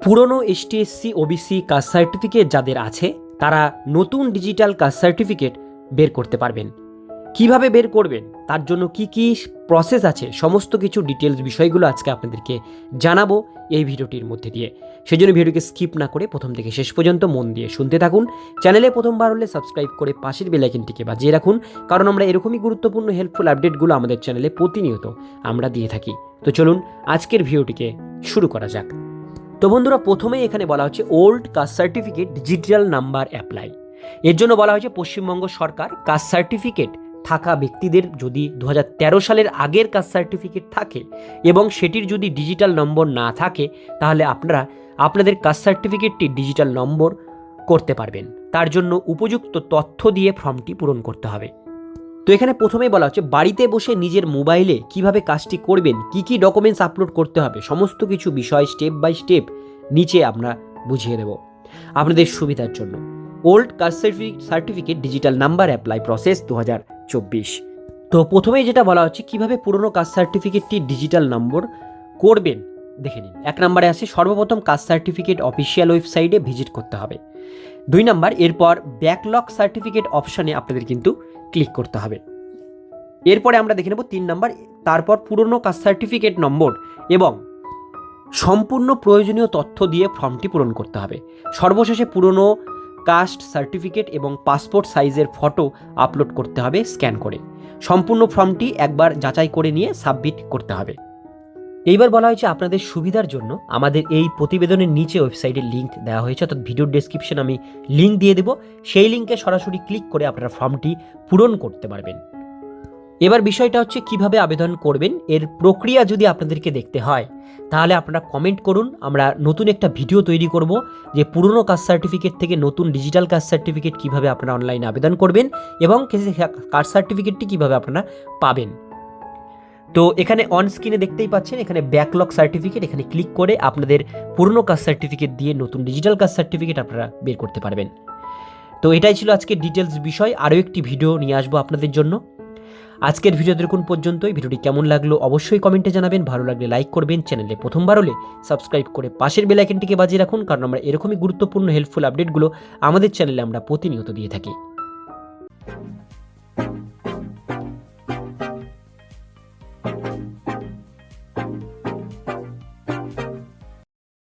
পুরনো STSC OBC caste certificate যাদের আছে, তারা নতুন ডিজিটাল কাস্ট সার্টিফিকেট বের করতে পারবেন। কীভাবে বের করবেন? তার জন্য কি কি প্রসেস আছে? সমস্ত কিছু ডিটেলস বিষয়গুলো আজকে আপনাদেরকে জানাব এই ভিডিওটির মধ্যে দিয়ে। সেই জন্য ভিডিওকে স্কিপ না করে প্রথম থেকে শেষ পর্যন্ত মন দিয়ে শুনতে থাকুন। চ্যানেলে প্রথমবার হলে সাবস্ক্রাইব করে পাশের বেলাইকনটিকে বাজিয়ে রাখুন, কারণ আমরা এরকমই গুরুত্বপূর্ণ হেল্পফুল আপডেটগুলো আমাদের চ্যানেলে প্রতিনিয়ত আমরা দিয়ে থাকি। তো চলুন আজকের ভিডিওটিকে শুরু করা যাক। তো বন্ধুরা, প্রথমেই এখানে বলা হচ্ছে old caste certificate digital number apply. এর জন্য বলা হয়েছে পশ্চিমবঙ্গ সরকার কাস্ট সার্টিফিকেট থাকা ব্যক্তিদের যদি দু হাজার তেরো সালের আগের কাস্ট সার্টিফিকেট থাকে এবং সেটির যদি ডিজিটাল নম্বর না থাকে, তাহলে আপনারা আপনাদের কাস্ট সার্টিফিকেটটি ডিজিটাল নম্বর করতে পারবেন। তার জন্য উপযুক্ত তথ্য দিয়ে ফর্মটি পূরণ করতে হবে। তো এখানে প্রথমেই বলা হচ্ছে, বাড়িতে বসে নিজের মোবাইলে কীভাবে কাজটি করবেন, কি কি ডকুমেন্টস আপলোড করতে হবে, সমস্ত কিছু বিষয় স্টেপ বাই স্টেপ নিচে আমরা বুঝিয়ে দেব। আপনাদের সুবিধার জন্য। Old caste certificate digital number apply process দু তো প্রথমেই যেটা বলা হচ্ছে, কীভাবে পুরনো কাস্ট সার্টিফিকেটটি ডিজিটাল নম্বর করবেন, দেখে নিন। এক নম্বরে আছে সর্বপ্রথম কাস্ট সার্টিফিকেট অফিসিয়াল ওয়েবসাইটে ভিজিট করতে হবে। দুই নাম্বার, এরপর ব্যাকলগ সার্টিফিকেট অপশানে আপনাদের কিন্তু ক্লিক করতে হবে। এরপরে আমরা দেখে নেব তিন নম্বর, তারপর পুরনো কাস্ট সার্টিফিকেট নম্বর এবং সম্পূর্ণ প্রয়োজনীয় তথ্য দিয়ে ফর্মটি পূরণ করতে হবে। সর্বশেষে পুরনো কাস্ট সার্টিফিকেট এবং পাসপোর্ট সাইজের ফটো আপলোড করতে হবে স্ক্যান করে। সম্পূর্ণ ফর্মটি একবার যাচাই করে নিয়ে সাবমিট করতে হবে। এইবার বলা হয়েছে আপনাদের সুবিধার জন্য আমাদের এই প্রতিবেদনের নিচে ওয়েবসাইটের লিঙ্ক দেওয়া হয়েছে, অর্থাৎ ভিডিওর ডেসক্রিপশন আমি লিঙ্ক দিয়ে দেবো। সেই লিঙ্কে সরাসরি ক্লিক করে আপনারা ফর্মটি পূরণ করতে পারবেন। এবার বিষয়টা হচ্ছে কীভাবে আবেদন করবেন, এর প্রক্রিয়া যদি আপনাদেরকে দেখতে হয়, তাহলে আপনারা কমেন্ট করুন, আমরা নতুন একটা ভিডিও তৈরি করব, যে পুরনো কাস্ট সার্টিফিকেট থেকে নতুন ডিজিটাল কাস্ট সার্টিফিকেট কীভাবে আপনারা অনলাইনে আবেদন করবেন এবং কাস্ট সার্টিফিকেটটি কীভাবে আপনারা পাবেন। তো এখানে অন স্ক্রিনে দেখতেই পাচ্ছেন, এখানে ব্যাকলগ সার্টিফিকেট এখানে ক্লিক করে আপনাদের পুরনো কাস্ট সার্টিফিকেট দিয়ে নতুন ডিজিটাল কাস্ট সার্টিফিকেট আপনারা বের করতে পারবেন। তো এটাই ছিল আজকে ডিটেলস বিষয়, আরও একটি ভিডিও নিয়ে আসব আপনাদের জন্য। আজকের ভিডিও দেখুন পর্যন্তই, ভিডিওটি কেমন লাগল অবশ্যই কমেন্টে জানাবেন, ভালো লাগলে লাইক করবেন চ্যানেলে প্রথমবার হলে সাবস্ক্রাইব করে পাশের বেলাইকনটিকে বাজিয়ে রাখুন, কারণ আমরা এরকমই গুরুত্বপূর্ণ হেল্পফুল আপডেটগুলো আমাদের চ্যানেলে আমরা প্রতিনিয়ত দিয়ে থাকি।